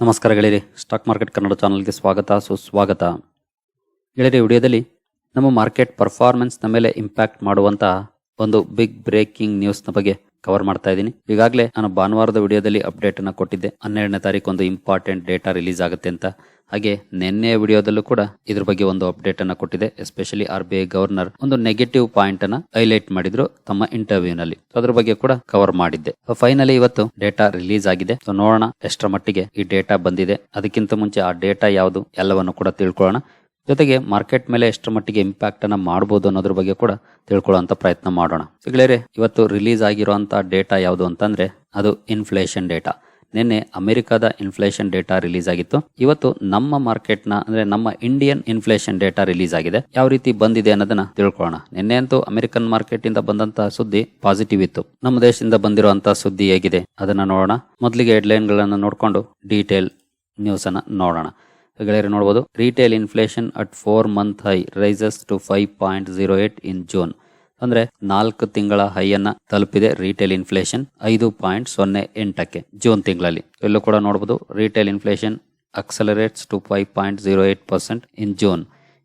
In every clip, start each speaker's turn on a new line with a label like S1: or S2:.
S1: ನಮಸ್ಕಾರ ಗೆಳೆಯರಿ stock market Kannada ಚಾನಲ್ಗೆ ಸ್ವಾಗತ, ಸುಸ್ವಾಗತ. ಗೆಳೆಯರಿ ವಿಡಿಯೋದಲ್ಲಿ ನಮ್ಮ ಮಾರ್ಕೆಟ್ ಪರ್ಫಾರ್ಮೆನ್ಸ್ನ ಮೇಲೆ ಇಂಪ್ಯಾಕ್ಟ್ ಮಾಡುವಂಥ ಒಂದು ಬಿಗ್ ಬ್ರೇಕಿಂಗ್ ನ್ಯೂಸ್ನ ಬಗ್ಗೆ ಕವರ್ ಮಾಡ್ತಾ ಇದ್ದೀನಿ. ಈಗಾಗಲೇ ನಾನು ಭಾನುವಾರದ ವಿಡಿಯೋದಲ್ಲಿ ಅಪ್ಡೇಟ್ ಅನ್ನ ಕೊಟ್ಟಿದ್ದೆ. ಹನ್ನೆರಡನೇ ತಾರೀಕು ಒಂದು ಇಂಪಾರ್ಟೆಂಟ್ ಡೇಟಾ ರಿಲೀಸ್ ಆಗುತ್ತೆ ಅಂತ. ಹಾಗೆ ನಿನ್ನೆ ವಿಡಿಯೋದಲ್ಲೂ ಕೂಡ ಇದ್ರ ಬಗ್ಗೆ ಒಂದು ಅಪ್ಡೇಟ್ ಅನ್ನ ಕೊಟ್ಟಿದೆ especially R B I governor ಒಂದು ನೆಗೆಟಿವ್ ಪಾಯಿಂಟ್ ಅನ್ನ ಹೈಲೈಟ್ ಮಾಡಿದ್ರು ತಮ್ಮ ಇಂಟರ್ವ್ಯೂ ನಲ್ಲಿ. ಅದ್ರ ಬಗ್ಗೆ ಕೂಡ ಕವರ್ ಮಾಡಿದ್ದೆ. ಫೈನಲಿ ಇವತ್ತು ಡೇಟಾ ರಿಲೀಸ್ ಆಗಿದೆ. ಸೊ ನೋಡೋಣ ಎಷ್ಟರ ಮಟ್ಟಿಗೆ ಈ ಡೇಟಾ ಬಂದಿದೆ. ಅದಕ್ಕಿಂತ ಮುಂಚೆ ಆ ಡೇಟಾ ಯಾವುದು ಎಲ್ಲವನ್ನು ಕೂಡ ತಿಳ್ಕೊಳ್ಳೋಣ. ಜೊತೆಗೆ ಮಾರ್ಕೆಟ್ ಮೇಲೆ ಎಷ್ಟರ ಮಟ್ಟಿಗೆ ಇಂಪ್ಯಾಕ್ಟ್ ಅನ್ನ ಮಾಡಬಹುದು ಅನ್ನೋದ್ರ ಬಗ್ಗೆ ಕೂಡ ತಿಳ್ಕೊಳ್ಳುವಂತ ಪ್ರಯತ್ನ ಮಾಡೋಣ. ಸಿಗ್ಲೇರೆ, ಇವತ್ತು ರಿಲೀಸ್ ಆಗಿರುವಂತಹ ಡೇಟಾ ಯಾವುದು ಅಂತಂದ್ರೆ, ಅದು ಇನ್ಫ್ಲೇಷನ್ ಡೇಟಾ ನಿನ್ನೆ ಅಮೆರಿಕದ ಇನ್ಫ್ಲೇಷನ್ ಡೇಟಾ ರಿಲೀಸ್ ಆಗಿತ್ತು. ಇವತ್ತು ನಮ್ಮ ಮಾರ್ಕೆಟ್ನ, ಅಂದ್ರೆ ನಮ್ಮ ಇಂಡಿಯನ್ ಇನ್ಫ್ಲೇಷನ್ ಡೇಟಾ ರಿಲೀಸ್ ಆಗಿದೆ. ಯಾವ ರೀತಿ ಬಂದಿದೆ ಅನ್ನೋದನ್ನ ತಿಳ್ಕೊಳ್ಳೋಣ. ನಿನ್ನೆ ಅಂತೂ ಅಮೆರಿಕನ್ ಮಾರ್ಕೆಟ್ ಇಂದ ಬಂದಂತಹ ಸುದ್ದಿ ಪಾಸಿಟಿವ್ ಇತ್ತು. ನಮ್ಮ ದೇಶದಿಂದ ಬಂದಿರುವಂತಹ ಸುದ್ದಿ ಹೇಗಿದೆ? ಅದನ್ನ ನೋಡೋಣ. ಮೊದಲಿಗೆ ಹೆಡ್ಲೈನ್ ಗಳನ್ನ ನೋಡ್ಕೊಂಡು ಡೀಟೇಲ್ ನ್ಯೂಸ್ ಅನ್ನ ನೋಡೋಣ. ಗೆಳೆಯರು ನೋಡಬಹುದು retail inflation at four month high rises to five point zero eight in June ಅಂದ್ರೆ ನಾಲ್ಕು ತಿಂಗಳ ಹೈಯನ್ನ ತಲುಪಿದೆ ರಿಟೇಲ್ ಇನ್ಫ್ಲೇಷನ್ ಐದು ಪಾಯಿಂಟ್ ಸೊನ್ನೆ ಎಂಟಕ್ಕೆ ಜೂನ್ ತಿಂಗಳಲ್ಲಿ. ಎಲ್ಲೂ ಕೂಡ ನೋಡಬಹುದು retail inflation accelerates to five point zero eight percent in June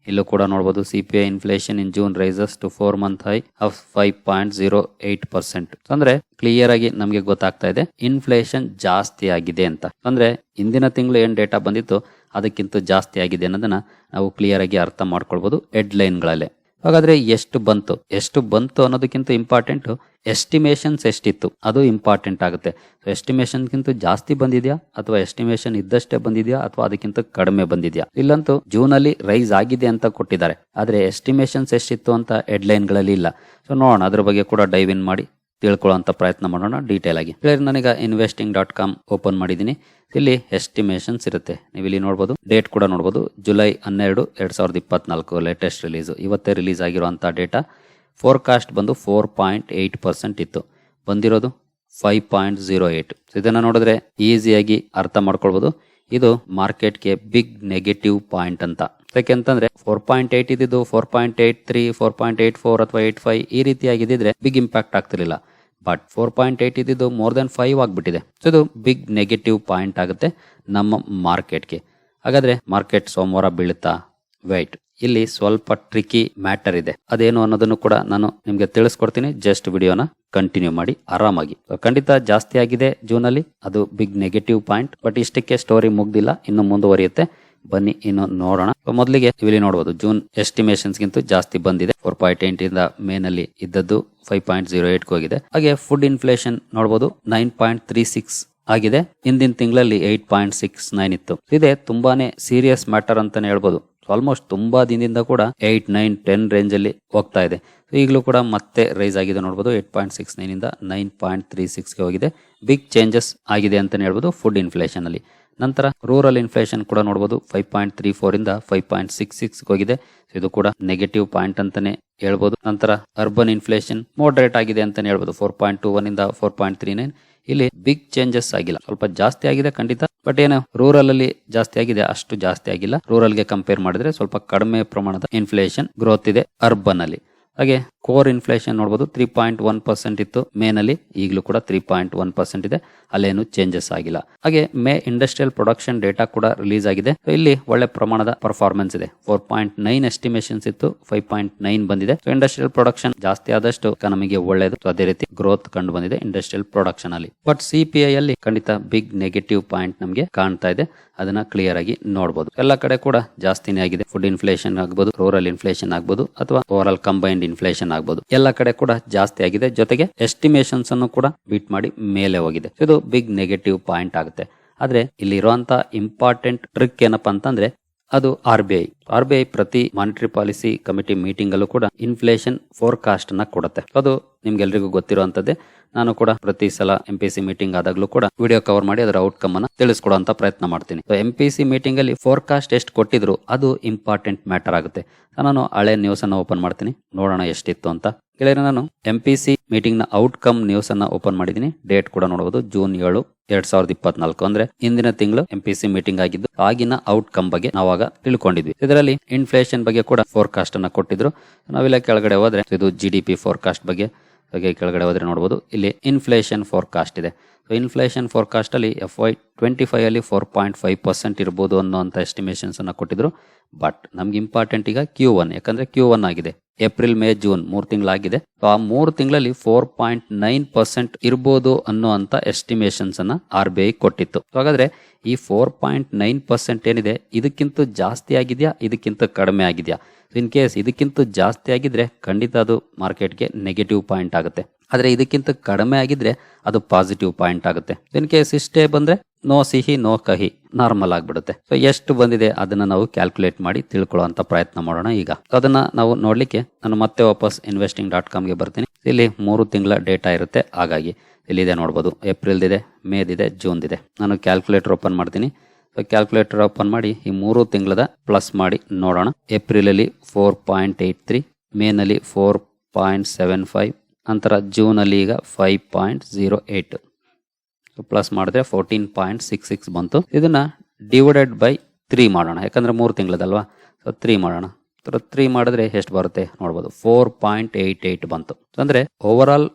S1: ಇಲ್ಲೂ ಕೂಡ ನೋಡಬಹುದು C P I inflation in June rises to four month high of five point zero eight percent ಅಂದ್ರೆ ಕ್ಲಿಯರ್ ಆಗಿ ನಮಗೆ ಗೊತ್ತಾಗ್ತಾ ಇದೆ ಇನ್ಫ್ಲೇಷನ್ ಜಾಸ್ತಿ ಆಗಿದೆ ಅಂತ. ಅಂದ್ರೆ ಇಂದಿನ ತಿಂಗಳು ಏನ್ ಡೇಟಾ ಬಂದಿತ್ತು? ಅದಕ್ಕಿಂತ ಜಾಸ್ತಿ ಆಗಿದೆ ಅನ್ನೋದನ್ನ ನಾವು ಕ್ಲಿಯರ್ ಆಗಿ ಅರ್ಥ ಮಾಡ್ಕೊಳ್ಬಹುದು ಹೆಡ್ಲೈನ್ಗಳಲ್ಲೇ ಹಾಗಾದ್ರೆ ಎಷ್ಟು ಬಂತು? ಎಷ್ಟು ಬಂತು ಅನ್ನೋದಕ್ಕಿಂತ ಇಂಪಾರ್ಟೆಂಟ್ ಎಸ್ಟಿಮೇಷನ್ಸ್ ಎಷ್ಟಿತ್ತು? ಅದು ಇಂಪಾರ್ಟೆಂಟ್ ಆಗುತ್ತೆ. ಎಸ್ಟಿಮೇಷನ್ಗಿಂತ ಜಾಸ್ತಿ ಬಂದಿದೆಯಾ? ಅಥವಾ ಎಸ್ಟಿಮೇಷನ್ ಇದ್ದಷ್ಟೇ ಬಂದಿದೆಯಾ? ಅಥವಾ ಅದಕ್ಕಿಂತ ಕಡಿಮೆ ಬಂದಿದೆಯಾ? ಇಲ್ಲಂತೂ ಜೂನ್ ಅಲ್ಲಿ ರೈಸ್ ಆಗಿದೆ ಅಂತ ಕೊಟ್ಟಿದ್ದಾರೆ. ಆದರೆ ಎಸ್ಟಿಮೇಷನ್ಸ್ ಎಷ್ಟಿತ್ತು ಅಂತ ಹೆಡ್ಲೈನ್ಗಳಲ್ಲಿ ಇಲ್ಲ. ಸೊ ನೋಡೋಣ. ಅದ್ರ ಬಗ್ಗೆ ಕೂಡ ಡೈವ್ ಇನ್ ಮಾಡಿ. ತಿಳ್ಕೊಳ್ಳುವಂತ ಪ್ರಯತ್ನ ಮಾಡೋಣ ಡೀಟೇಲ್ ಆಗಿ. ನನಗೆ ಇನ್ವೆಸ್ಟಿಂಗ್ ಡಾಟ್ ಕಾಮ್ ಓಪನ್ ಮಾಡಿದ್ದೀನಿ. ಇಲ್ಲಿ ಎಸ್ಟಿಮೇಷನ್ಸ್ ಇರುತ್ತೆ. ನೀವು ಇಲ್ಲಿ ನೋಡಬಹುದು ಡೇಟ್ ಕೂಡ ನೋಡ್ಬೋದು. ಜುಲೈ ಹನ್ನೆರಡು, ಎರಡು ಸಾವಿರದ ಇಪ್ಪತ್ನಾಲ್ಕು ಲೇಟೆಸ್ಟ್ ರಿಲೀಸು ಇವತ್ತೇ ರಿಲೀಸ್ ಆಗಿರುವಂಥ ಡೇಟಾ ಫೋರ್ಕಾಸ್ಟ್ ಬಂದು ಫೋರ್ ಪಾಯಿಂಟ್ ಏಯ್ಟ್ ಪರ್ಸೆಂಟ್ ಇತ್ತು. ಬಂದಿರೋದು ಫೈವ್ ಪಾಯಿಂಟ್ ಜೀರೋ ಏಟ್ ಇದನ್ನು ನೋಡಿದ್ರೆ ಈಸಿಯಾಗಿ ಅರ್ಥ ಮಾಡ್ಕೊಳ್ಬೋದು. ಇದು ಮಾರ್ಕೆಟ್ಗೆ ಬಿಗ್ ನೆಗೆಟಿವ್ ಪಾಯಿಂಟ್ ಅಂತ. ಯಾಕೆಂತಂದ್ರೆ ಫೋರ್ ಪಾಯಿಂಟ್ ಏಯ್ಟ್ ಇದ್ದಿದ್ದು four point eight three four point eight four ಅಥವಾ ಏಯ್ಟ್ ಫೈವ್ ಈ ರೀತಿಯಾಗಿದ್ದಿದ್ರೆ ಬಿಗ್ ಇಂಪ್ಯಾಕ್ಟ್ ಆಗ್ತಿರ್ಲಿಲ್ಲ. ಬಟ್ ಫೋರ್ ಪಾಯಿಂಟ್ ಏಟ್ ಇದ್ದಿದ್ದು ಮೋರ್ ದೆನ್ ಫೈವ್ ಆಗಿಬಿಟ್ಟಿದೆ. ಸೊ ಇದು ಬಿಗ್ ನೆಗೆಟಿವ್ ಪಾಯಿಂಟ್ ಆಗುತ್ತೆ ನಮ್ಮ ಮಾರ್ಕೆಟ್ಗೆ ಹಾಗಾದ್ರೆ ಮಾರ್ಕೆಟ್ ಸೋಮವಾರ ಬೀಳುತ್ತಾ? ವೈಟ್ ಇಲ್ಲಿ ಸ್ವಲ್ಪ ಟ್ರಿಕಿ ಮ್ಯಾಟರ್ ಇದೆ. ಅದೇನು ಅನ್ನೋದನ್ನು ಕೂಡ ನಾನು ನಿಮಗೆ ತಿಳಿಸ್ಕೊಡ್ತೀನಿ. ಜಸ್ಟ್ ವಿಡಿಯೋನ ಕಂಟಿನ್ಯೂ ಮಾಡಿ ಆರಾಮಾಗಿ. ಖಂಡಿತ ಜಾಸ್ತಿ ಆಗಿದೆ ಜೂನ್ ಅಲ್ಲಿ ಅದು ಬಿಗ್ ನೆಗೆಟಿವ್ ಪಾಯಿಂಟ್ ಬಟ್ ಇಷ್ಟಕ್ಕೆ ಸ್ಟೋರಿ ಮುಗ್ದಿಲ್ಲ. ಇನ್ನು ಮುಂದುವರಿಯುತ್ತೆ. ಬನ್ನಿ, ಇನ್ನು ನೋಡೋಣ. ಮೊದಲಿಗೆ ಇಲ್ಲಿ ನೋಡಬಹುದು ಜೂನ್ ಎಸ್ಟಿಮೇಷನ್ಸ್ ಗಿಂತ ಜಾಸ್ತಿ ಬಂದಿದೆ. ಫೋರ್ ಪಾಯಿಂಟ್ ಏಟ್ ಇಂದ ಮೇ ನಲ್ಲಿ ಇದ್ದದ್ದು ಫೈವ್ ಪಾಯಿಂಟ್ ಜೀರೋ ಏಟ್ ಹೋಗಿದೆ. ಹಾಗೆ ಫುಡ್ ಇನ್ಫ್ಲೇಷನ್ ನೋಡಬಹುದು ನೈನ್ ಪಾಯಿಂಟ್ ತ್ರೀ ಸಿಕ್ಸ್ ಆಗಿದೆ. ಹಿಂದಿನ ತಿಂಗಳಲ್ಲಿ ಏಟ್ ಪಾಯಿಂಟ್ ಸಿಕ್ಸ್ ನೈನ್ ಇತ್ತು. ಇದೆ ತುಂಬಾನೇ ಸೀರಿಯಸ್ ಮ್ಯಾಟರ್ ಅಂತಾನೆ ಹೇಳ್ಬೋದು. ಆಲ್ಮೋಸ್ಟ್ ತುಂಬಾ ದಿನದಿಂದ ಕೂಡ ಏಟ್ ನೈನ್ ಟೆನ್ ರೇಂಜ್ ಅಲ್ಲಿ ಹೋಗ್ತಾ ಇದೆ. ಈಗಲೂ ಕೂಡ ಮತ್ತೆ ರೈಸ್ ಆಗಿದೆ ನೋಡಬಹುದು ಏಟ್ ಪಾಯಿಂಟ್ ಸಿಕ್ಸ್ ನೈನ್ ಇಂದ ನೈನ್ ಪಾಯಿಂಟ್ ತ್ರೀ ಸಿಕ್ಸ್ಗೆ ಹೋಗಿದೆ. ಬಿಗ್ ಚೇಂಜಸ್ ಆಗಿದೆ ಅಂತಾನೆ ಹೇಳ್ಬೋದು ಫುಡ್ ಇನ್ಫ್ಲೇಷನ್ ಅಲ್ಲಿ. ನಂತರ ರೂರಲ್ ಇನ್ಫ್ಲೇಷನ್ ಕೂಡ ನೋಡಬಹುದು ಫೈವ್ ಪಾಯಿಂಟ್ ತ್ರೀ ಫೋರ್ ಇಂದ ಫೈವ್ ಪಾಯಿಂಟ್ ಸಿಕ್ಸ್ ಸಿಕ್ಸ್ ಹೋಗಿದೆ. ಇದು ಕೂಡ ನೆಗೆಟಿವ್ ಪಾಯಿಂಟ್ ಅಂತಾನೆ ಹೇಳ್ಬೋದು. ನಂತರ ಅರ್ಬನ್ ಇನ್ಫ್ಲೇಷನ್ ಮೋಡರೇಟ್ ಆಗಿದೆ ಅಂತಾನೆ ಹೇಳ್ಬೋದು. ಫೋರ್ ಪಾಯಿಂಟ್ ಟೂ ಒನ್ ಇಂದ ಫೋರ್ ಪಾಯಿಂಟ್ ತ್ರೀ ನೈನ್ ಇಲ್ಲಿ ಬಿಗ್ ಚೇಂಜಸ್ ಆಗಿಲ್ಲ. ಸ್ವಲ್ಪ ಜಾಸ್ತಿ ಆಗಿದೆ ಖಂಡಿತ. ಬಟ್ ಏನು ರೂರಲ್ ಅಲ್ಲಿ ಜಾಸ್ತಿ ಆಗಿದೆ. ಅಷ್ಟು ಜಾಸ್ತಿ ಆಗಿಲ್ಲ. ರೂರಲ್ಗೆ ಕಂಪೇರ್ ಮಾಡಿದ್ರೆ ಸ್ವಲ್ಪ ಕಡಿಮೆ ಪ್ರಮಾಣದ ಇನ್ಫ್ಲೇಷನ್ ಗ್ರೋತ್ ಇದೆ ಅರ್ಬನ್ ಅಲ್ಲಿ. ಹಾಗೆ ಕೋರ್ ಇನ್ಫ್ಲೇಷನ್ ನೋಡಬಹುದು ತ್ರೀ ಪಾಯಿಂಟ್ ಒನ್ ಪರ್ಸೆಂಟ್ ಇತ್ತು. ಮೇ ನಲ್ಲಿ ಈಗಲೂ ಕೂಡ ತ್ರೀ ಪಾಯಿಂಟ್ ಒನ್ ಪರ್ಸೆಂಟ್ ಇದೆ. ಅಲ್ಲೇನು ಚೇಂಜಸ್ ಆಗಿಲ್ಲ. ಹಾಗೆ ಮೇ ಇಂಡಸ್ಟ್ರಿಯಲ್ ಪ್ರೊಡಕ್ಷನ್ ಡೇಟಾ ಕೂಡ ರಿಲೀಸ್ ಆಗಿದೆ. ಇಲ್ಲಿ ಒಳ್ಳೆ ಪ್ರಮಾಣದ ಪರ್ಫಾರ್ಮೆನ್ಸ್ ಇದೆ. ಫೋರ್ ಪಾಯಿಂಟ್ ನೈನ್ ಎಸ್ಟಿಮೇಷನ್ಸ್ ಇತ್ತು. ಫೈವ್ ಪಾಯಿಂಟ್ ನೈನ್ ಬಂದಿದೆ. ಇಂಡಸ್ಟ್ರಿಯಲ್ ಪ್ರೊಡಕ್ಷನ್ ಜಾಸ್ತಿ ಆದಷ್ಟು ಎಕಾನಮಿಗೆ ಒಳ್ಳೆಯದು ಅದೇ ರೀತಿ ಗ್ರೋತ್ ಕಂಡು ಬಂದಿದೆ ಇಂಡಸ್ಟ್ರಿಯಲ್ ಪ್ರೊಡಕ್ಷನ್ ಅಲ್ಲಿ. ಬಟ್ ಸಿಪಿಐ ಅಲ್ಲಿ ಖಂಡಿತ ಬಿಗ್ ನೆಗೆಟಿವ್ ಪಾಯಿಂಟ್ ನಮಗೆ ಕಾಣ್ತಾ ಇದೆ. ಅದನ್ನ ಕ್ಲಿಯರ್ ಆಗಿ ನೋಡಬಹುದು ಎಲ್ಲ ಕಡೆ ಕೂಡ ಜಾಸ್ತಿನೇ ಆಗಿದೆ. ಫುಡ್ ಇನ್ಫ್ಲೇಷನ್ ಆಗಬಹುದು ರೂರಲ್ ಇನ್ಫ್ಲೇಷನ್ ಆಗಬಹುದು ಅಥವಾ ಓವರ್ ಆಲ್ ಕಂಬೈನ್ಡ್ ಇನ್ಫ್ಲೇಷನ್ ಆಗ್ಬೋದು. ಎಲ್ಲ ಕಡೆ ಕೂಡ ಜಾಸ್ತಿ ಆಗಿದೆ. ಜೊತೆಗೆ ಎಸ್ಟಿಮೇಷನ್ಸ್ ಅನ್ನು ಕೂಡ ಬೀಟ್ ಮಾಡಿ ಮೇಲೆ ಹೋಗಿದೆ. ಇದು ಬಿಗ್ ನೆಗೆಟಿವ್ ಪಾಯಿಂಟ್ ಆಗುತ್ತೆ. ಆದ್ರೆ ಇಲ್ಲಿ ಇರುವಂತ ಇಂಪಾರ್ಟೆಂಟ್ ಟ್ರಿಕ್ ಏನಪ್ಪಾ ಅಂತಂದ್ರೆ ಅದು ಆರ್ ಬಿ ಪ್ರತಿ ಮಾನಿಟರಿ ಪಾಲಿಸಿ ಕಮಿಟಿ ಮೀಟಿಂಗ್ ಅಲ್ಲೂ ಕೂಡ ಇನ್ಫ್ಲೇಷನ್ ಫೋರ್ಕಾಸ್ಟ್ನ ಕೊಡುತ್ತೆ. ಅದು ನಿಮ್ಗೆಲ್ರಿಗೂ ಗೊತ್ತಿರುವಂತದ್ದೇ. ನಾನು ಕೂಡ ಪ್ರತಿ ಸಲ ಎಂ ಪಿ ಸಿ ಮೀಟಿಂಗ್ ಆದಾಗ್ಲೂ ಕೂಡ ವಿಡಿಯೋ ಕವರ್ ಮಾಡಿ ಅದರ ಔಟ್ಕಮ್ ಅನ್ನ ತಿಳಿಸ್ಕೊಡುವಂತ ಪ್ರಯತ್ನ ಮಾಡ್ತೀನಿ. ಎಂ ಪಿ ಸಿ ಮೀಟಿಂಗ್ ಅಲ್ಲಿ ಫೋರ್ಕಾಸ್ಟ್ ಎಷ್ಟು ಕೊಟ್ಟಿದ್ರು ಅದು ಇಂಪಾರ್ಟೆಂಟ್ ಮ್ಯಾಟರ್ ಆಗುತ್ತೆ. ನಾನು ಹಳೆ ನ್ಯೂಸ್ ಅನ್ನ ಓಪನ್ ಮಾಡ್ತೀನಿ. ನೋಡೋಣ ಎಷ್ಟಿತ್ತು ಅಂತ. ಗೆಳೆಯರೆ, ನಾನು ಎಂ ಪಿ ಸಿ ಮೀಟಿಂಗ್ನ ಔಟ್ಕಮ್ ನ್ಯೂಸ್ ಅನ್ನ ಓಪನ್ ಮಾಡಿದ್ದೀನಿ. ಡೇಟ್ ಕೂಡ ನೋಡಬಹುದು ಜೂನ್ ಏಳು. ಎರಡ್ ಸಾವಿರದ ಇಪ್ಪತ್ನಾಲ್ಕು ಅಂದ್ರೆ ಇಂದಿನ ತಿಂಗಳು ಎಂ ಪಿ ಸಿ ಮೀಟಿಂಗ್ ಆಗಿದ್ದು ಆಗಿನ ಔಟ್ಕಮ್ ಬಗ್ಗೆ ನಾವಾಗ ತಿಳ್ಕೊಂಡಿದ್ವಿ. ಇದರಲ್ಲಿ ಇನ್ಫ್ಲೇಷನ್ ಬಗ್ಗೆ ಕೂಡ ಫೋರ್ಕಾಸ್ಟ್ ಅನ್ನ ಕೊಟ್ಟಿದ್ರು. ನಾವೆಲ್ಲ ಕೆಳಗಡೆ ಹೋದ್ರೆ, ಇದು ಜಿ ಡಿ ಪಿ ಫೋರ್ಕಾಸ್ಟ್ ಬಗ್ಗೆ ಹಾಗೆ ಕೆಳಗಡೆ ಹೋದರೆ ನೋಡ್ಬೋದು. ಇಲ್ಲಿ ಇನ್ಫ್ಲೇಷನ್ ಫೋರ್ಕಾಸ್ಟ್ ಇದೆ. ಸೊ ಇನ್ಫ್ಲೇಷನ್ ಫೋರ್ಕಾಸ್ಟ್ ಅಲ್ಲಿ ಎಫ್ ವೈ ಟ್ವೆಂಟಿ ಫೈವ್ ಅಲ್ಲಿ ಫೋರ್ ಪಾಯಿಂಟ್ ಫೈವ್ ಪರ್ಸೆಂಟ್ ಇರ್ಬೋದು ಅನ್ನೋಂಥ ಎಸ್ಟಿಮೇಷನ್ಸ್ ಅನ್ನ ಕೊಟ್ಟಿದ್ರು. ಬಟ್ ನಮ್ಗೆ ಇಂಪಾರ್ಟೆಂಟ್ ಈಗ ಕ್ಯೂ ಒನ್ ಯಾಕಂದ್ರೆ ಕ್ಯೂ ಒನ್ ಆಗಿದೆ. ಏಪ್ರಿಲ್ ಮೇ ಜೂನ್ ಮೂರು ತಿಂಗಳಾಗಿದೆ. ಸೊ ಆ ಮೂರು ತಿಂಗಳಲ್ಲಿ ಫೋರ್ ಪಾಯಿಂಟ್ ನೈನ್ ಪರ್ಸೆಂಟ್ ಇರ್ಬೋದು ಅನ್ನುವಂತ ಎಸ್ಟಿಮೇಷನ್ಸ್ ಅನ್ನ ಆರ್ ಬಿ ಐ ಕೊಟ್ಟಿತ್ತು. ಹಾಗಾದ್ರೆ ಈ ಫೋರ್ ಪಾಯಿಂಟ್ ನೈನ್ ಪರ್ಸೆಂಟ್ ಏನಿದೆ, ಇದಕ್ಕಿಂತ ಜಾಸ್ತಿ ಆಗಿದೆಯಾ, ಇದಕ್ಕಿಂತ ಕಡಿಮೆ ಆಗಿದೆಯಾ? ಇನ್ ಕೇಸ್ ಇದಕ್ಕಿಂತ ಜಾಸ್ತಿ ಆಗಿದ್ರೆ ಖಂಡಿತ ಅದು ಮಾರ್ಕೆಟ್ಗೆ ನೆಗೆಟಿವ್ ಪಾಯಿಂಟ್ ಆಗುತ್ತೆ. ಆದರೆ ಇದಕ್ಕಿಂತ ಕಡಿಮೆ ಆಗಿದ್ರೆ ಅದು ಪಾಸಿಟಿವ್ ಪಾಯಿಂಟ್ ಆಗುತ್ತೆ. ಇನ್ ಕೇಸ್ ಇಷ್ಟೇ ಬಂದ್ರೆ ನೋ ಸಿಹಿ, ನೋ ಕಹಿ ನಾರ್ಮಲ್ ಆಗಿಬಿಡುತ್ತೆ. ಸೊ ಎಷ್ಟು ಬಂದಿದೆ ಅದನ್ನ ನಾವು ಕ್ಯಾಲ್ಕುಲೇಟ್ ಮಾಡಿ ತಿಳ್ಕೊಳ್ಳುವಂತ ಪ್ರಯತ್ನ ಮಾಡೋಣ ಈಗ. ಅದನ್ನ ನಾವು ನೋಡ್ಲಿಕ್ಕೆ ನಾನು ಮತ್ತೆ ವಾಪಸ್ ಇನ್ವೆಸ್ಟಿಂಗ್ ಡಾಟ್ ಕಾಮ್ಗೆ ಬರ್ತೀನಿ. ಇಲ್ಲಿ ಮೂರು ತಿಂಗಳ ಡೇಟಾ ಇರುತ್ತೆ. ಹಾಗಾಗಿ ಇಲ್ಲಿದೆ ನೋಡ್ಬೋದು. ಏಪ್ರಿಲ್ದಿದೆ, ಮೇದಿದೆ, ಜೂನ್ದಿದೆ. ನಾನು ಕ್ಯಾಲ್ಕುಲೇಟರ್ ಓಪನ್ ಮಾಡ್ತೀನಿ. ಕ್ಯಾಲ್ಕುಲೇಟರ್ ಓಪನ್ ಮಾಡಿ ಈ ಮೂರು ತಿಂಗಳದ ಪ್ಲಸ್ ಮಾಡಿ ನೋಡೋಣ. ಏಪ್ರಿಲ್ ಅಲ್ಲಿ ಫೋರ್ ಪಾಯಿಂಟ್ ಏಟ್ ತ್ರೀ ಮೇನಲ್ಲಿ ಫೋರ್ ಪಾಯಿಂಟ್ ಸೆವೆನ್ ಫೈವ್ ನಂತರ ಜೂನ್ ಅಲ್ಲಿ ಈಗ five point zero so plus ಮಾಡಿದ್ರೆ ಫೋರ್ಟೀನ್ ಪಾಯಿಂಟ್ ಸಿಕ್ಸ್ ಸಿಕ್ಸ್ ಬಂತು. ಇದನ್ನ ಡಿವೈಡೆಡ್ ಬೈ ತ್ರೀ ಮಾಡೋಣ. ಯಾಕಂದ್ರೆ ಮೂರು ತಿಂಗಳದಲ್ವಾ? ಸೊ ತ್ರೀ ಮಾಡೋಣ. ತ್ರೀ ಮಾಡಿದ್ರೆ ಎಷ್ಟು ಬರುತ್ತೆ? ನೋಡ್ಬೋದು. ಫೋರ್ ಪಾಯಿಂಟ್ ಏಯ್ಟ್ ಏಯ್ಟ್ ಬಂತು. ಅಂದ್ರೆ ಓವರ್ ಆಲ್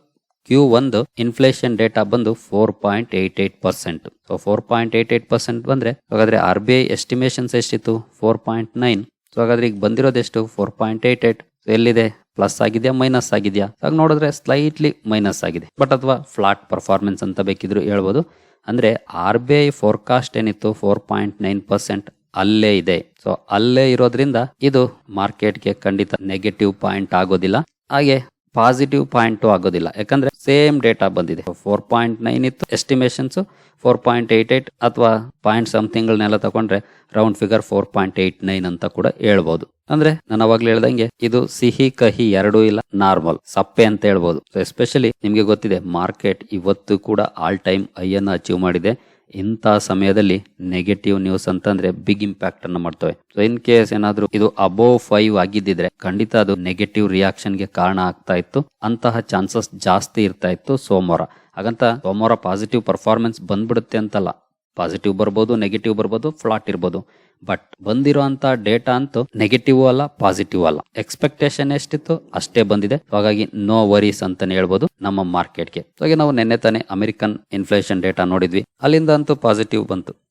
S1: ಕ್ಯೂ ಒಂದು ಇನ್ಫ್ಲೇಷನ್ ಡೇಟಾ ಬಂದು four point eight eight percent so four point eight eight percent ಬಂದ್ರೆ, ಹಾಗಾದ್ರೆ ಆರ್ ಬಿ ಐ ಎಸ್ಟಿಮೇಶನ್ಸ್ ಎಷ್ಟಿತ್ತು? ಫೋರ್ ಪಾಯಿಂಟ್ ನೈನ್ ಸೊ ಹಾಗಾದ್ರೆ ಈಗ ಬಂದಿರೋದೆಷ್ಟು? ಫೋರ್ ಪಾಯಿಂಟ್ ಏಟ್ ಏಟ್ ಎಲ್ಲಿದೆ? ಪ್ಲಸ್ ಆಗಿದೆಯಾ? ಮೈನಸ್ ಆಗಿದೆಯಾ? ಹಾಗೆ ನೋಡಿದ್ರೆ ಸ್ಲೈಟ್ಲಿ ಮೈನಸ್ ಆಗಿದೆ. ಬಟ್ ಅಥವಾ ಫ್ಲಾಟ್ ಪರ್ಫಾರ್ಮೆನ್ಸ್ ಅಂತ ಬೇಕಿದ್ರು ಹೇಳ್ಬೋದು. ಅಂದ್ರೆ ಆರ್ ಬಿ ಐ ಫೋರ್ಕಾಸ್ಟ್ ಏನಿತ್ತು? ಫೋರ್ ಪಾಯಿಂಟ್ ನೈನ್ ಪರ್ಸೆಂಟ್ ಅಲ್ಲೇ ಇದೆ. ಸೊ ಅಲ್ಲೇ ಇರೋದ್ರಿಂದ ಇದು ಮಾರ್ಕೆಟ್ಗೆ ಖಂಡಿತ ನೆಗೆಟಿವ್ ಪಾಯಿಂಟ್ ಆಗೋದಿಲ್ಲ. ಹಾಗೆ ಪಾಸಿಟಿವ್ ಪಾಯಿಂಟ್ ಆಗೋದಿಲ್ಲ. ಯಾಕಂದ್ರೆ ಸೇಮ್ ಡೇಟಾ ಬಂದಿದೆ. ಫೋರ್ ಪಾಯಿಂಟ್ ನೈನ್ ಇತ್ತು. Estimations four point eight eight ಅಥವಾ ಪಾಯಿಂಟ್ ಸಮಥಿಂಗ್ಗಳನ್ನೆಲ್ಲ ತಗೊಂಡ್ರೆ round figure four point eight nine ಅಂತ ಕೂಡ ಹೇಳ್ಬೋದು. ಅಂದ್ರೆ ನಾನು ಅವಾಗ್ಲೇ ಹೇಳ್ದಂಗೆ ಇದು ಸಿಹಿ, ಕಹಿ ಎರಡೂ ಇಲ್ಲ ನಾರ್ಮಲ್ ಸಪ್ಪೆ ಅಂತ ಹೇಳ್ಬೋದು. ಎಸ್ಪೆಷಲಿ ನಿಮಗೆ ಗೊತ್ತಿದೆ ಮಾರ್ಕೆಟ್ ಇವತ್ತು ಕೂಡ ಆಲ್ ಟೈಮ್ ಐಯನ್ನು ಅಚೀವ್ ಮಾಡಿದೆ. ಇಂಥ ಸಮಯದಲ್ಲಿ ನೆಗೆಟಿವ್ ನ್ಯೂಸ್ ಅಂತಂದ್ರೆ ಬಿಗ್ ಇಂಪ್ಯಾಕ್ಟ್ ಅನ್ನ ಮಾಡ್ತವೆ. ಸೊ ಇನ್ ಕೇಸ್ ಏನಾದ್ರೂ ಇದು ಅಬೋವ್ ಫೈವ್ ಆಗಿದ್ದಿದ್ರೆ ಖಂಡಿತ ಅದು ನೆಗೆಟಿವ್ ರಿಯಾಕ್ಷನ್ಗೆ ಕಾರಣ ಆಗ್ತಾ ಇತ್ತು. ಅಂತಹ ಚಾನ್ಸಸ್ ಜಾಸ್ತಿ ಇರ್ತಾ ಇತ್ತು ಸೋಮವಾರ. ಹಾಗಂತ ಸೋಮವಾರ ಪಾಸಿಟಿವ್ ಪರ್ಫಾರ್ಮೆನ್ಸ್ ಬಂದ್ಬಿಡುತ್ತೆ ಅಂತಲ್ಲ. ಪಾಸಿಟಿವ್ ಬರ್ಬೋದು ನೆಗೆಟಿವ್ ಬರ್ಬೋದು ಫ್ಲಾಟ್ ಇರ್ಬೋದು. ಬಟ್ ಬಂದಿರೋ ಅಂತ ಡೇಟಾ ಅಂತೂ ನೆಗೆಟಿವ್ ಅಲ್ಲ ಪಾಸಿಟಿವ್ ಅಲ್ಲ. ಎಕ್ಸ್ಪೆಕ್ಟೇಷನ್ ಎಷ್ಟಿತ್ತು? ಅಷ್ಟೇ ಬಂದಿದೆ. ಹಾಗಾಗಿ ನೋ ವರೀಸ್ ಅಂತಾನೆ ಹೇಳ್ಬೋದು ನಮ್ಮ ಮಾರ್ಕೆಟ್ಗೆ ಹಾಗೆ ನಾವು ನಿನ್ನೆ ತಾನೆ ಅಮೆರಿಕನ್ ಇನ್ಫ್ಲೇಷನ್ ಡೇಟಾ ನೋಡಿದ್ವಿ. ಅಲ್ಲಿಂದ ಅಂತೂ ಪಾಸಿಟಿವ್ ಬಂತು.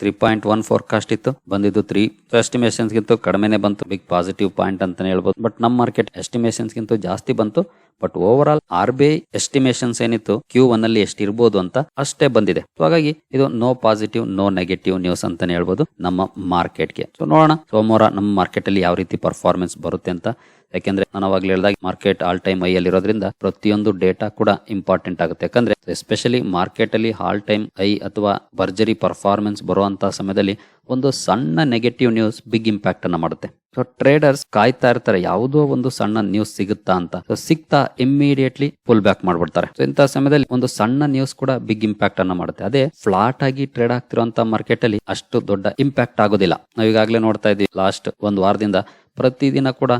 S1: Three point one forecast ಇತ್ತು. ಬಂದಿದ್ದು ತ್ರೀ ಎಸ್ಟಿಮೇಷನ್ಸ್ ಗಿಂತ ಕಡಿಮೆನೆ ಬಂತು. ಬಿಗ್ ಪಾಸಿಟಿವ್ ಪಾಯಿಂಟ್ ಅಂತಾನೆ ಹೇಳ್ಬೋದು. ಬಟ್ ನಮ್ಮ ಮಾರ್ಕೆಟ್ ಎಸ್ಟಿಮೇಷನ್ಸ್ ಗಿಂತ ಜಾಸ್ತಿ ಬಂತು. But over all R B I estimations ಏನಿತ್ತು? ಕ್ಯೂ ಒನ್ ಅಲ್ಲಿ ಎಷ್ಟು ಇರ್ಬೋದು ಅಂತ ಅಷ್ಟೇ ಬಂದಿದೆ. ಹಾಗಾಗಿ ಇದು no positive no negative news ಅಂತಾನೆ ಹೇಳ್ಬೋದು ನಮ್ಮ ಮಾರ್ಕೆಟ್ಗೆ ಸೊ ನೋಡೋಣ. ಸೋಮವಾರ ನಮ್ಮ ಮಾರ್ಕೆಟ್ ಅಲ್ಲಿ ಯಾವ ರೀತಿ ಪರ್ಫಾರ್ಮೆನ್ಸ್ ಬರುತ್ತೆ ಅಂತ ಯಾಕೆಂದ್ರೆ ನಾನು ಅವಾಗಲೇ ಹೇಳಿದಾಗ ಮಾರ್ಕೆಟ್ ಆಲ್ ಟೈಮ್ ಐ ಅಲ್ಲಿರೋದ್ರಿಂದ ಪ್ರತಿಯೊಂದು ಡೇಟಾ ಕೂಡ ಇಂಪಾರ್ಟೆಂಟ್ ಆಗುತ್ತೆ. ಯಾಕಂದ್ರೆ ಎಸ್ಪೆಷಲಿ ಮಾರ್ಕೆಟ್ ಅಲ್ಲಿ ಆಲ್ ಟೈಮ್ ಐ ಅಥವಾ ಭರ್ಜರಿ ಪರ್ಫಾರ್ಮೆನ್ಸ್ ಬರುವಂತಹ ಸಮಯದಲ್ಲಿ ಒಂದು ಸಣ್ಣ ನೆಗೆಟಿವ್ ನ್ಯೂಸ್ ಬಿಗ್ ಇಂಪ್ಯಾಕ್ಟ್ ಅನ್ನ ಮಾಡುತ್ತೆ. ಸೊ ಟ್ರೇಡರ್ಸ್ ಕಾಯ್ತಾ ಇರ್ತಾರೆ, ಯಾವುದೋ ಒಂದು ಸಣ್ಣ ನ್ಯೂಸ್ ಸಿಗುತ್ತಾ ಅಂತ. ಸೊ ಸಿಗ್ತಾ ಇಮಿಡಿಯೇಟ್ಲಿ ಪುಲ್ ಬ್ಯಾಕ್ ಮಾಡ್ಬಿಡ್ತಾರೆ. ಸೊ ಇಂತಹ ಸಮಯದಲ್ಲಿ ಒಂದು ಸಣ್ಣ ನ್ಯೂಸ್ ಕೂಡ ಬಿಗ್ ಇಂಪ್ಯಾಕ್ಟ್ ಅನ್ನ ಮಾಡುತ್ತೆ. ಅದೇ ಫ್ಲಾಟ್ ಆಗಿ ಟ್ರೇಡ್ ಆಗ್ತಿರುವಂತ ಮಾರ್ಕೆಟ್ ಅಲ್ಲಿ ಅಷ್ಟು ದೊಡ್ಡ ಇಂಪ್ಯಾಕ್ಟ್ ಆಗೋದಿಲ್ಲ. ನಾವು ಈಗಾಗಲೇ ನೋಡ್ತಾ ಇದೀವಿ ಲಾಸ್ಟ್ ಒಂದು ವಾರದಿಂದ ಪ್ರತಿದಿನ ಕೂಡ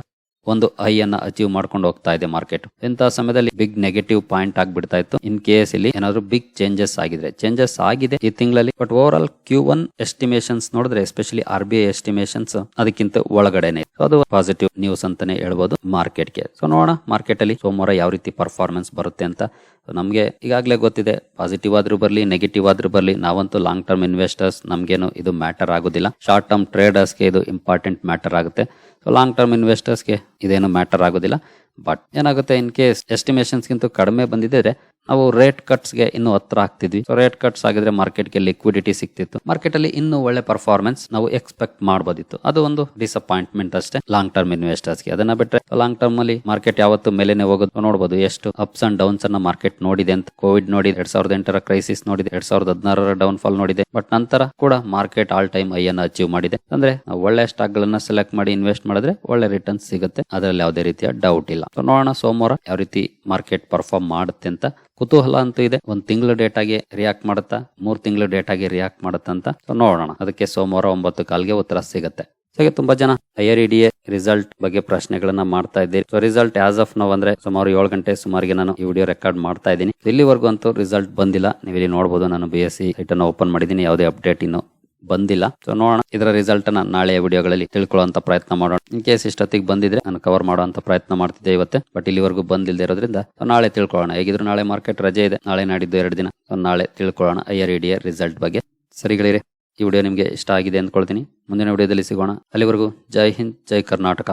S1: ಒಂದು ಐ ಅನ್ನ ಅಚೀವ್ ಮಾಡ್ಕೊಂಡು ಹೋಗ್ತಾ ಇದೆ ಮಾರ್ಕೆಟ್ ಇಂತಹ ಸಮಯದಲ್ಲಿ ಬಿಗ್ ನೆಗೆಟಿವ್ ಪಾಯಿಂಟ್ ಆಗ್ಬಿಡ್ತಾ ಇತ್ತು. ಇನ್ ಕೇಸ್ ಇಲ್ಲಿ ಏನಾದ್ರು ಬಿಗ್ ಚೇಂಜಸ್ ಆಗಿದ್ರೆ ಚೇಂಜಸ್ ಆಗಿದೆ ಈ ತಿಂಗಳಲ್ಲಿ but over all Q one estimations ನೋಡಿದ್ರೆ especially R B I estimations ಅದಕ್ಕಿಂತ ಒಳಗಡೆನೆ. ಅದು ಪಾಸಿಟಿವ್ ನ್ಯೂಸ್ ಅಂತಾನೆ ಹೇಳ್ಬೋದು ಮಾರ್ಕೆಟ್ಗೆ ಸೊ ನೋಡೋಣ ಮಾರ್ಕೆಟ್ ಅಲ್ಲಿ ಸೋಮವಾರ ಯಾವ ರೀತಿ ಪರ್ಫಾರ್ಮೆನ್ಸ್ ಬರುತ್ತೆ ಅಂತ. ನಮ್ಗೆ ಈಗಾಗಲೇ ಗೊತ್ತಿದೆ ಪಾಸಿಟಿವ್ ಆದ್ರೂ ಬರಲಿ ನೆಗೆಟಿವ್ ಆದ್ರೂ ಬರಲಿ, ನಾವಂತೂ ಲಾಂಗ್ ಟರ್ಮ್ ಇನ್ವೆಸ್ಟರ್ಸ್ ನಮಗೇನು ಇದು ಮ್ಯಾಟರ್ ಆಗೋದಿಲ್ಲ. ಶಾರ್ಟ್ ಟರ್ಮ್ ಟ್ರೇಡರ್ಸ್ಗೆ ಇದು ಇಂಪಾರ್ಟೆಂಟ್ ಮ್ಯಾಟರ್ ಆಗುತ್ತೆ. ಸೊ ಲಾಂಗ್ ಟರ್ಮ್ ಇನ್ವೆಸ್ಟರ್ಸ್ಗೆ ಇದೇನು ಮ್ಯಾಟರ್ ಆಗೋದಿಲ್ಲ. ಬಟ್ ಏನಾಗುತ್ತೆ ಇನ್ ಕೇಸ್ ಎಸ್ಟಿಮೇಷನ್ಸ್ಗಿಂತ ಕಡಿಮೆ ಬಂದಿದ್ರೆ ನಾವು ರೇಟ್ ಕಟ್ಸ್ಗೆ ಇನ್ನು ಹತ್ರ ಆಗ್ತಿದ್ವಿ. ಸೊ ರೇಟ್ ಕಟ್ಸ್ ಆಗಿದ್ರೆ ಮಾರ್ಕೆಟ್ಗೆ ಲಿಕ್ವಿಡಿಟಿ ಸಿಕ್ತಿತ್ತು ಮಾರ್ಕೆಟ್ ಅಲ್ಲಿ ಇನ್ನು ಒಳ್ಳೆ ಪರ್ಫಾರ್ಮೆನ್ಸ್ ನಾವು ಎಕ್ಸ್ಪೆಕ್ಟ್ ಮಾಡಬಹುದಿತ್ತು ಅದು ಒಂದು ಡಿಸಪಾಯಿಂಟ್ಮೆಂಟ್ ಅಷ್ಟೇ. ಲಾಂಗ್ ಟರ್ಮ್ ಇನ್ವೆಸ್ಟರ್ಸ್ಗೆ ಅದನ್ನ ಬಿಟ್ರೆ ಲಾಂಗ್ ಟರ್ಮ್ ಅಲ್ಲಿ ಮಾರ್ಕೆಟ್ ಯಾವತ್ತು ಮೇಲೆನೆ ಹೋಗೋದು ನೋಡಬಹುದು ಎಷ್ಟು ಅಪ್ಸ್ ಅಂಡ್ ಡೌನ್ಸ್ ಅನ್ನ ಮಾರ್ಕೆಟ್ ನೋಡಿದೆ ಅಂತ. ಕೋವಿಡ್ ನೋಡಿ ಎರಡ್ ಸಾವಿರದ ಎಂಟರ ಕ್ರೈಸಿಸ್ ನೋಡಿದೆ, ಎರಡ್ ಸಾವಿರದ ಹದಿನಾರರ ಡೌನ್ ಫಾಲ್ ನೋಡಿದೆ. ಬಟ್ ನಂತರ ಕೂಡ ಮಾರ್ಕೆಟ್ ಆಲ್ ಟೈಮ್ ಐ ಅನ್ನು ಅಚೀವ್ ಮಾಡಿದೆ. ಅಂದ್ರೆ ಒಳ್ಳೆ ಸ್ಟಾಕ್ ಗಳನ್ನ ಸೆಲೆಕ್ಟ್ ಮಾಡಿ ಇನ್ವೆಸ್ಟ್ ಮಾಡಿದ್ರೆ ಒಳ್ಳೆ ರಿಟರ್ನ್ಸ್ ಸಿಗುತ್ತೆ. ಅದರಲ್ಲಿ ಯಾವುದೇ ರೀತಿಯ ಡೌಟ್ ಇಲ್ಲ. ನೋಡೋಣ ಸೋಮವಾರ ಯಾವ ರೀತಿ ಮಾರ್ಕೆಟ್ ಪರ್ಫಾರ್ಮ್ ಮಾಡುತ್ತೆ ಅಂತ ಕುತೂಹಲ ಅಂತೂ ಇದೆ. ಒಂದ್ ತಿಂಗಳ ಡೇಟಾಗೆ ರಿಯಾಕ್ಟ್ ಮಾಡುತ್ತಾ, ಮೂರ್ ತಿಂಗಳ ಡೇಟಾಗೆ ರಿಯಾಕ್ಟ್ ಮಾಡುತ್ತಾ ಅಂತ ನೋಡೋಣ. ಅದಕ್ಕೆ ಸೋಮವಾರ ಒಂಬತ್ತು ಕಾಲ್ಗೆ ಉತ್ತರ ಸಿಗುತ್ತೆ. ಹಾಗೆ ತುಂಬಾ ಜನ ಐಆರ್ ಇ ರಿಸಲ್ಟ್ ಬಗ್ಗೆ ಪ್ರಶ್ನೆಗಳನ್ನ ಮಾಡ್ತಾ ಇದ್ದೀರಿ. ಸೊ ರಿಸಲ್ಟ್ ಆಸ್ ಆಫ್ ನಾವು ಅಂದ್ರೆ ಸುಮಾರು ಏಳು ಗಂಟೆ ಸುಮಾರಿಗೆ ನಾನು ಈ ವಿಡಿಯೋ ರೆಕಾರ್ಡ್ ಮಾಡ್ತಾ ಇದ್ದೀನಿ. ಇಲ್ಲಿವರೆಗೂ ಅಂತೂ ರಿಸಲ್ಟ್ ಬಂದಿಲ್ಲ. ನೀವು ಇಲ್ಲಿ ನೋಡಬಹುದು ನಾನು ಬಿ ಎಸ್ ಸಿ ಸೈಟ್ ಅನ್ನು ಓಪನ್ ಮಾಡಿದ್ದೀನಿ. ಯಾವುದೇ ಅಪ್ಡೇಟ್ ಇನ್ನು ಬಂದಿಲ್ಲ. ಸೊ ನೋಡೋಣ. ಇದರ ರಿಸಲ್ಟ್ನ ನಾಳೆಯ ವಿಡಿಯೋಗಳಲ್ಲಿ ತಿಳ್ಕೊಳ್ಳುವಂತ ಪ್ರಯತ್ನ ಮಾಡೋಣ. ಇನ್ ಕೇಸ್ ಇಷ್ಟೊತ್ತಿಗೆ ಬಂದಿದ್ರೆ ನಾನು ಕವರ್ ಮಾಡುವಂತ ಪ್ರಯತ್ನ ಮಾಡ್ತಿದ್ದೆ ಇವತ್ತೆ ಬಟ್ ಇಲ್ಲಿವರೆಗೂ ಬಂದಿಲ್ಲದೆ ಇರೋದ್ರಿಂದ ನಾಳೆ ತಿಳ್ಕೊಳ್ಳೋಣ. ಹೇಗಿದ್ರು ನಾಳೆ ಮಾರ್ಕೆಟ್ ರಜೆ ಇದೆ. ನಾಳೆ ನಾಡಿದ್ದು ಎರಡು ದಿನ. ನಾಳೆ ತಿಳ್ಕೊಳ್ಳೋಣ ಐಆರ್ ಇಡಿಯ ರಿಸಲ್ಟ್ ಬಗ್ಗೆ. ಸರಿಗಳಿರಿ. ಈ ವಿಡಿಯೋ ನಿಮಗೆ ಇಷ್ಟ ಆಗಿದೆ ಅಂದ್ಕೊಳ್ತೀನಿ. ಮುಂದಿನ ವಿಡಿಯೋದಲ್ಲಿ ಸಿಗೋಣ. ಅಲ್ಲಿವರೆಗೂ ಜೈ ಹಿಂದ್, ಜೈ ಕರ್ನಾಟಕ.